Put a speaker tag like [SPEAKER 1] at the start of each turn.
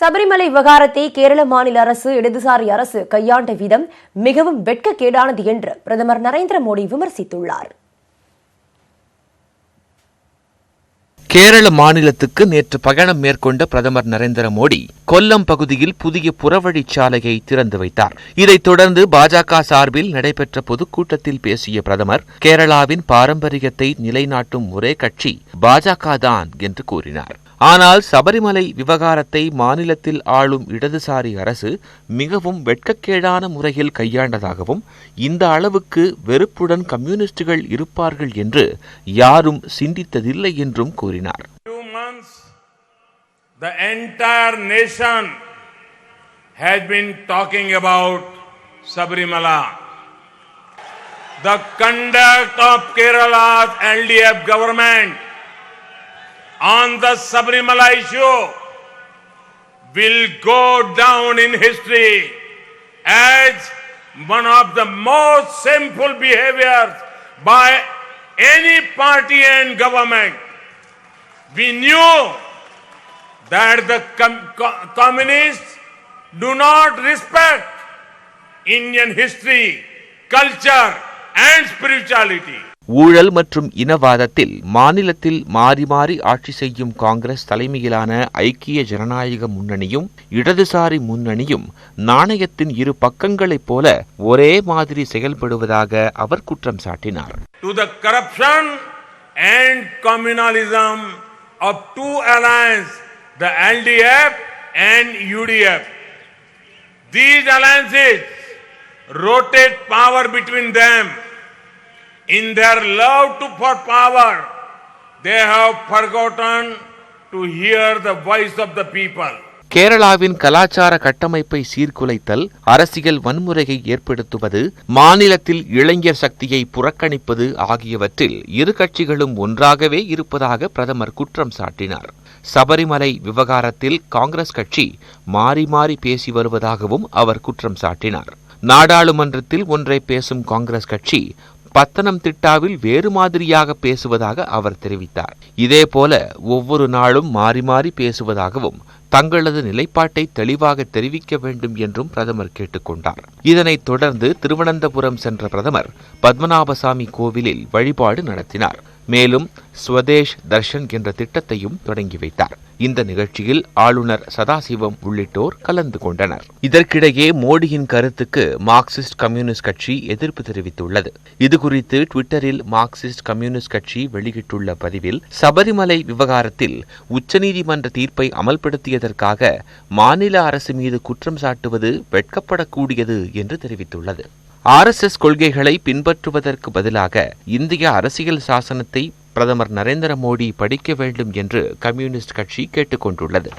[SPEAKER 1] சபரிமலை விவகாரத்தை கேரள மாநில அரசு இடதுசாரி அரசு கையாண்ட விதம் மிகவும் வெட்கக்கேடானது என்று பிரதமர் நரேந்திர மோடி விமர்சித்துள்ளார்.
[SPEAKER 2] கேரள மாநிலத்துக்கு நேற்று பயணம் மேற்கொண்ட பிரதமர் நரேந்திர மோடி கொல்லம் பகுதியில் புதிய புறவழிச்சாலையை திறந்து வைத்தார். இதைத் தொடர்ந்து பாஜக சார்பில் நடைபெற்ற பொதுக்கூட்டத்தில் பேசிய பிரதமர் கேரளாவின் பாரம்பரியத்தை நிலைநாட்டும் ஒரே கட்சி பாஜக தான் என்று கூறினார். ஆனால் சபரிமலை விவகாரத்தை மாநிலத்தில் ஆளும் இடதுசாரி அரசு மிகவும் வெட்கக்கேடான முறையில் கையாண்டதாகவும் இந்த அளவுக்கு வெறுப்புடன் கம்யூனிஸ்டுகள் இருப்பார்கள் என்று யாரும் சிந்தித்ததில்லை என்றும் கூறினார்
[SPEAKER 3] the entire nation has been talking about Sabrimala. The conduct of Kerala's LDF government on the Sabrimala issue will go down in history as one of the most sinful behaviors by any party and government. We knew that the com- co- communists do not respect Indian history, culture, and spirituality.
[SPEAKER 2] ஊழல் மற்றும் இனவாதத்தில் மாநிலத்தில் மாறி மாறி ஆட்சி செய்யும் காங்கிரஸ் தலைமையிலான ஐக்கிய ஜனநாயக முன்னணியும் இடதுசாரி முன்னணியும் நாணயத்தின் இரு பக்கங்களைப் போல ஒரே மாதிரி செயல்படுவதாக அவர் குற்றம் சாட்டினார்
[SPEAKER 3] To the corruption rotate power between them. In their love to for power, they have forgotten to hear the voice of the people.
[SPEAKER 2] கேரளாவின் கலாச்சார கட்டமைப்பை சீர்குலைத்தல் அரசியல் வன்முறையை ஏற்படுத்துவது மாநிலத்தில் இளைஞர் சக்தியை புறக்கணிப்பது ஆகியவற்றில் இரு கட்சிகளும் ஒன்றாகவே இருப்பதாக பிரதமர் குற்றம் சாட்டினார் சபரிமலை விவகாரத்தில் காங்கிரஸ் கட்சி மாறி மாறி பேசி வருவதாகவும் அவர் குற்றம் சாட்டினார் நாடாளுமன்றத்தில் ஒன்றை பேசும் காங்கிரஸ் கட்சி பத்தனம் திட்டாவில் வேறு மாதிரியாக பேசுவதாக அவர் தெரிவித்தார். இதேபோல ஒவ்வொரு நாளும் மாறி மாறி பேசுவதாகவும் தங்களது நிலைப்பாட்டை தெளிவாக தெரிவிக்க வேண்டும் என்றும் பிரதமர் கேட்டுக்கொண்டார் இதனைத் தொடர்ந்து திருவனந்தபுரம் சென்ற பிரதமர் பத்மநாபசாமி கோவிலில் வழிபாடு நடத்தினார். மேலும் ஸ்வதேஷ் தர்ஷன் என்ற திட்டத்தையும் தொடங்கி வைத்தார். இந்த நிகழ்ச்சியில் ஆளுநர் சதாசிவம் உள்ளிட்டோர் கலந்து கொண்டனர். இதற்கிடையே மோடியின் கருத்துக்கு மார்க்சிஸ்ட் கம்யூனிஸ்ட் கட்சி எதிர்ப்பு தெரிவித்துள்ளது. இதுகுறித்து ட்விட்டரில் மார்க்சிஸ்ட் கம்யூனிஸ்ட் கட்சி வெளியிட்டுள்ள பதிவில் சபரிமலை விவகாரத்தில் உச்சநீதிமன்ற தீர்ப்பை அமல்படுத்தியதற்காக மாநில அரசு மீது குற்றம் சாட்டுவது வெட்கப்படக்கூடியது என்று தெரிவித்துள்ளது. ஆர்எஸ்எஸ் கொள்கைகளை பின்பற்றுவதற்கு பதிலாக இந்திய அரசியல் சாசனத்தை பிரதமர் நரேந்திர மோடி படிக்க வேண்டும் என்று கம்யூனிஸ்ட் கட்சி கேட்டுக்கொண்டுள்ளது.